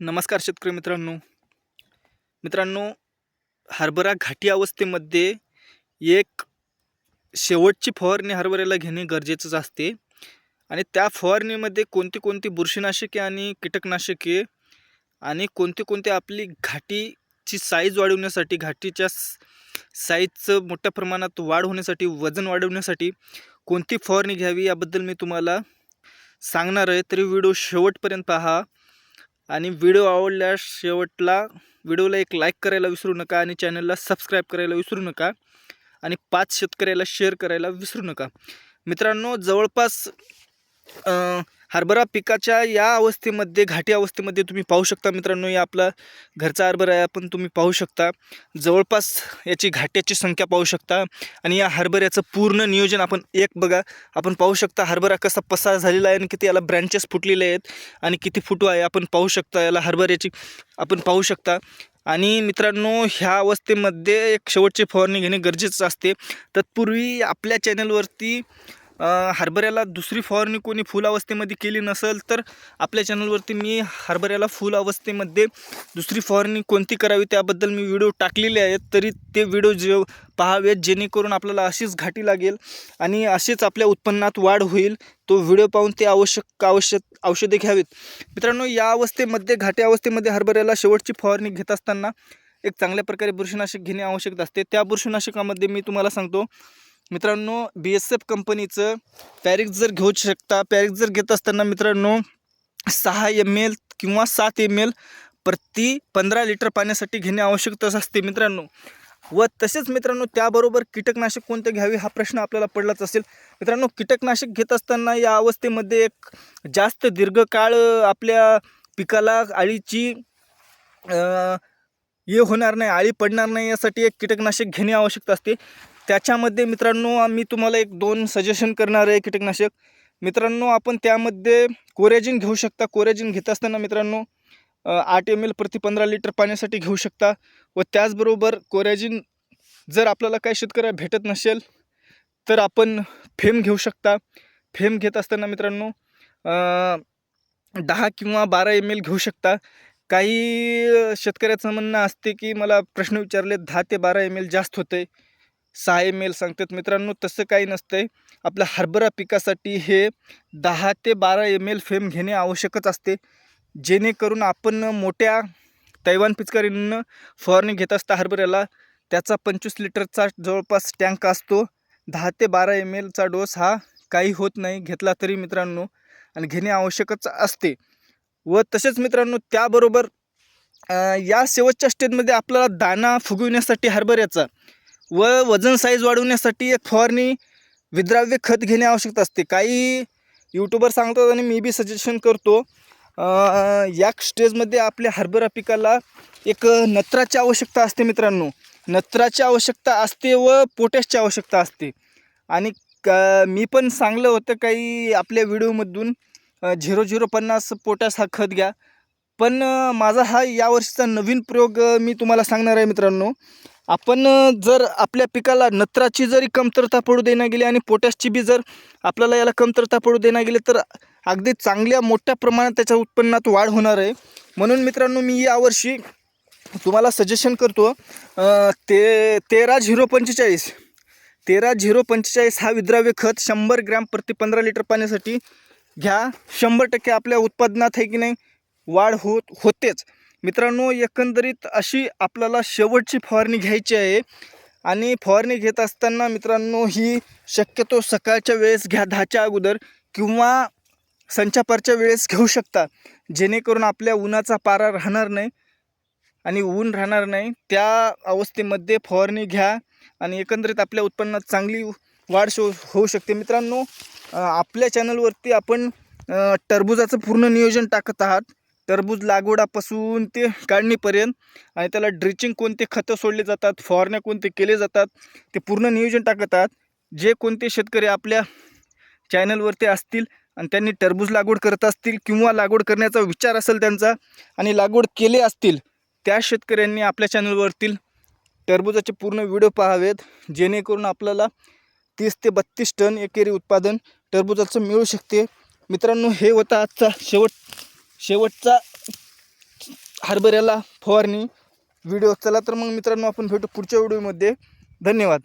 नमस्कार शेतकरी मित्रांनो. मित्रांनो हरभरा घाटी अवस्थेमध्ये एक शेवटची फवारणी हरभऱ्याला घेणे गरजेचंच असते. आणि त्या फवारणीमध्ये कोणती कोणती बुरशीनाशके आणि कीटकनाशके आणि कोणते कोणते आपली घाटीची साईज वाढवण्यासाठी घाटीच्या साईजचं मोठ्या प्रमाणात वाढ होण्यासाठी वजन वाढवण्यासाठी कोणती फवारणी घ्यावी याबद्दल मी तुम्हाला सांगणार आहे. तरी व्हिडिओ शेवटपर्यंत पहा. आणि व्हिडिओ आवडल्यास शेवटला व्हिडिओला एक लाईक करायला विसरू नका आणि चॅनलला सबस्क्राईब करायला विसरू नका आणि पाच शेतकऱ्याला शेअर करायला विसरू नका. मित्रांनो जवळपास हरभरा पिकाच्या या अवस्थेमध्ये घाटी अवस्थेमध्ये तुम्ही पाहू शकता मित्रांनो या आपला घरचा हरभरा आहे आपण तुम्ही पाहू शकता. जवळपास याची घाट्याची संख्या पाहू शकता. आणि या हरभऱ्याचं पूर्ण नियोजन आपण एक बघा आपण पाहू शकता हरभरा कसा पसार झालेला आहे आणि किती याला ब्रँचेस फुटलेले आहेत आणि किती फुटू आहे आपण पाहू शकता याला हरभऱ्याची आपण पाहू शकता. आणि मित्रांनो ह्या अवस्थेमध्ये एक शेवटची फवारणी घेणे गरजेचं असते. तत्पूर्वी आपल्या चॅनलवरती हरभऱ्याला दुसरी फवारणी कोणी फुल अवस्थेमध्ये केली नसेल तर आपल्या चॅनलवरती मी हरभऱ्याला फुल अवस्थेमध्ये दुसरी फवारणी कोणती करावी त्याबद्दल मी व्हिडिओ टाकलेले आहेत. तरी ते व्हिडिओ जे पाहावेत जेणेकरून आपल्याला अशीच घाटी लागेल आणि असेच आपल्या उत्पन्नात वाढ होईल. तो व्हिडिओ पाहून ते आवश्यक आवश्यक औषधे घ्यावीत. मित्रांनो या अवस्थेमध्ये घाटी अवस्थेमध्ये हरभऱ्याला शेवटची फवारणी घेत असताना एक चांगल्या प्रकारे बुरशीनाशक घेणे आवश्यक असते. त्या बुरशीनाशकामध्ये मी तुम्हाला सांगतो मित्रांनो बी एस एफ कंपनीचं पॅरिक जर घेऊ शकता पॅरिक जर घेत असताना मित्रांनो सहा एम एल किंवा सात एम एल प्रति पंधरा लिटर पाण्यासाठी घेणे आवश्यकच असते मित्रांनो. व तसेच मित्रांनो त्याबरोबर कीटकनाशक कोणते घ्यावे हा प्रश्न आपल्याला पडलाच असेल. मित्रांनो कीटकनाशक घेत असताना या अवस्थेमध्ये एक जास्त दीर्घकाळ आपल्या पिकाला आळीची हे होणार नाही आळी पडणार नाही यासाठी एक कीटकनाशक घेणे आवश्यक असते. त्याच्यामध्ये मित्रांनो आम्ही तुम्हाला एक दोन सजेशन करणार आहे कीटकनाशक. मित्रांनो आपण त्यामध्ये कोरेजिन घेऊ शकता. कोरेजिन घेत असताना मित्रांनो आठ एम एल प्रति पंधरा लिटर पाण्यासाठी घेऊ शकता. व त्याचबरोबर कोरेजिन जर आपल्याला काही शेतकऱ्या भेटत नसेल तर आपण फेम घेऊ शकता. फेम घेत असताना मित्रांनो दहा किंवा बारा एम एल घेऊ शकता. काही शेतकऱ्याचं म्हणणं असते की मला प्रश्न विचारले दहा ते बारा एम एल जास्त होते सहा एम एल सांगतात मित्रांनो तसं काही नसतंय. आपल्या हरभरा पिकासाठी हे दहा ते बारा एम एल फेम घेणे आवश्यकच असते. जेणेकरून आपण मोठ्या तैवान पिचकारीनं फवारणी घेत असता हरभऱ्याला. त्याचा पंचवीस लिटरचा जवळपास टँक असतो. दहा ते बारा एम एलचा डोस हा काही होत नाही घेतला तरी मित्रांनो आणि घेणे आवश्यकच असते. व तसेच मित्रांनो त्याबरोबर या शेवटच्या स्टेजमध्ये आपल्याला दाना फुगविण्यासाठी हरभऱ्याचा व वजन साईज वाढवण्यासाठी एक फवारणी विद्राव्य खत घेणे आवश्यक असते. काही यूट्यूबर सांगतात आणि मी बी सजेशन करतो या स्टेजमध्ये आपल्या हरभरा पिकाला एक नत्राची आवश्यकता असते मित्रांनो. नत्राची आवश्यकता असते व पोटॅशची आवश्यकता असते. आणि क मी पण सांगलं होतं काही आपल्या व्हिडिओमधून झिरो झिरो पन्नास पोटॅश हा खत घ्या. पण माझा हा यावर्षीचा नवीन प्रयोग मी तुम्हाला सांगणार आहे मित्रांनो. आपण जर आपल्या पिकाला नत्राची जरी कमतरता पडू देण्या गेली आणि पोटॅशची बी जर आपल्याला याला कमतरता पडू देण्या गेली तर अगदी चांगल्या मोठ्या प्रमाणात त्याच्या उत्पन्नात वाढ होणार आहे. म्हणून मित्रांनो मी यावर्षी तुम्हाला सजेशन करतो ते तेरा झिरो पंचेचाळीस तेरा झिरो पंचेचाळीस हा विद्राव्य खत शंभर ग्रॅम प्रति पंधरा लिटर पाण्यासाठी घ्या. शंभर टक्के आपल्या उत्पादनात आहे की नाही वाढ होत होतेच. मित्रांनो एकंदरीत अशी आपल्याला शेवटची फवारणी घ्यायची आहे. आणि फवारणी घेत असताना मित्रांनो ही शक्यतो सकाळच्या वेळेस घ्या दहाच्या अगोदर किंवा संचापारच्या वेळेस घेऊ शकता. जेणेकरून आपल्या उन्हाचा पारा राहणार नाही. आणि ऊन राहणार नाही. त्या अवस्थेमध्ये फवारणी घ्या आणि एकंदरीत आपल्या उत्पन्नात चांगली वाढ शो होऊ शकते. मित्रांनो आपल्या चॅनलवरती आपण टरबुजाचं पूर्ण नियोजन टाकत आहात. टरबूज लागवडापासून ते काढणीपर्यंत आणि त्याला ड्रिचिंग कोणते खतं सोडले जातात फवारण्या कोणते केले जातात ते पूर्ण नियोजन टाकतात जे कोणते शेतकरी आपल्या चॅनलवरती असतील आणि त्यांनी टरबूज लागवड करत असतील किंवा लागवड करण्याचा विचार असेल त्यांचा आणि लागवड केले असतील त्या शेतकऱ्यांनी आपल्या चॅनलवरतील टरबूजाचे पूर्ण व्हिडिओ पाहावेत. जेणेकरून आपल्याला तीस ते बत्तीस टन एकेरी उत्पादन टरबूजाचं मिळू शकते. मित्रांनो हे होता आजचा शेवट शेवटचा हरभऱ्याला फवारणी व्हिडिओ. चला तर मग मित्रांनो आपण भेटू पुढच्या व्हिडिओमध्ये. धन्यवाद.